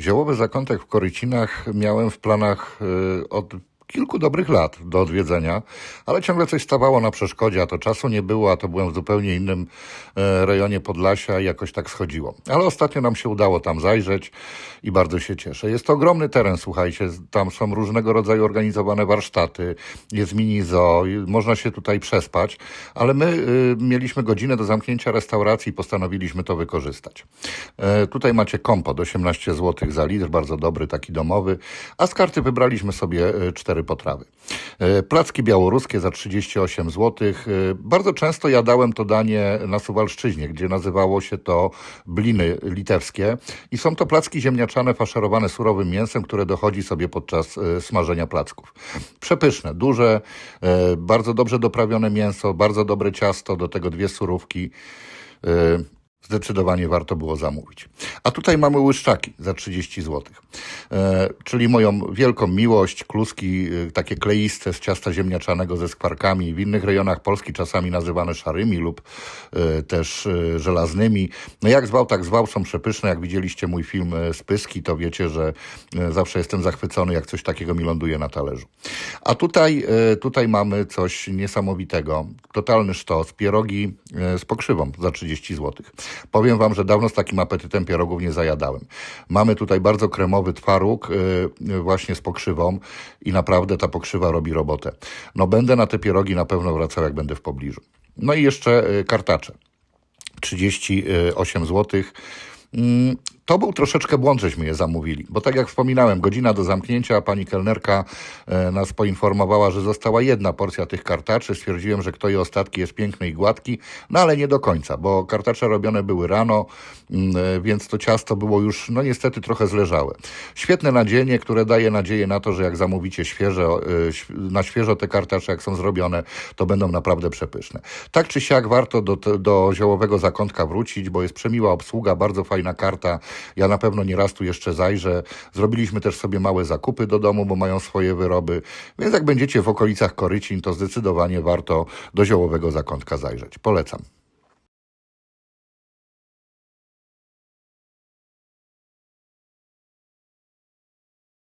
Ziołowy zakątek w Korycinach miałem w planach y, od kilku dobrych lat do odwiedzenia, ale ciągle coś stawało na przeszkodzie, a to czasu nie było, a to byłem w zupełnie innym e, rejonie Podlasia i jakoś tak schodziło. Ale ostatnio nam się udało tam zajrzeć i bardzo się cieszę. Jest to ogromny teren, słuchajcie, tam są różnego rodzaju organizowane warsztaty, jest mini zoo, można się tutaj przespać, ale my y, mieliśmy godzinę do zamknięcia restauracji i postanowiliśmy to wykorzystać. E, tutaj macie kompot, 18 zł za litr, bardzo dobry, taki domowy, a z karty wybraliśmy sobie e, potrawy. E, Placki białoruskie za 38 zł. E, Bardzo często jadałem to danie na Suwalszczyźnie, gdzie nazywało się to bliny litewskie i są to placki ziemniaczane faszerowane surowym mięsem, które dochodzi sobie podczas e, smażenia placków. Przepyszne, duże, bardzo dobrze doprawione mięso, bardzo dobre ciasto, do tego dwie surówki. Zdecydowanie warto było zamówić. A tutaj mamy łyszczaki za 30 zł. E, czyli moją wielką miłość, kluski e, takie kleiste z ciasta ziemniaczanego ze skwarkami, w innych rejonach Polski czasami nazywane szarymi lub e, też e, żelaznymi. No jak zwał, tak zwał, są przepyszne. Jak widzieliście mój film e, z Pyski, to wiecie, że e, zawsze jestem zachwycony, jak coś takiego mi ląduje na talerzu. A tutaj, e, tutaj mamy coś niesamowitego. Totalny sztos, pierogi e, z pokrzywą za 30 zł. Powiem Wam, że dawno z takim apetytem pierogów nie zajadałem. Mamy tutaj bardzo kremowy twaróg e, właśnie z pokrzywą i naprawdę ta pokrzywa robi robotę. No będę na te pierogi na pewno wracał, jak będę w pobliżu. No i jeszcze e, kartacze. 38 zł. To był troszeczkę błąd, żeśmy je zamówili, bo tak jak wspominałem, godzina do zamknięcia, pani kelnerka e, nas poinformowała, że została jedna porcja tych kartaczy. Stwierdziłem, że kto je ostatki jest piękny i gładki, no ale nie do końca, bo kartacze robione były rano, mm, e, więc to ciasto było już, no niestety trochę zleżałe. Świetne nadzienie, które daje nadzieję na to, że jak zamówicie świeże, św- na świeżo te kartacze, jak są zrobione, to będą naprawdę przepyszne. Tak czy siak warto do, do ziołowego zakątka wrócić, bo jest przemiła obsługa, bardzo fajna karta. Ja na pewno nie raz tu jeszcze zajrzę. Zrobiliśmy też sobie małe zakupy do domu, bo mają swoje wyroby. Więc jak będziecie w okolicach Korycin, to zdecydowanie warto do ziołowego zakątka zajrzeć. Polecam.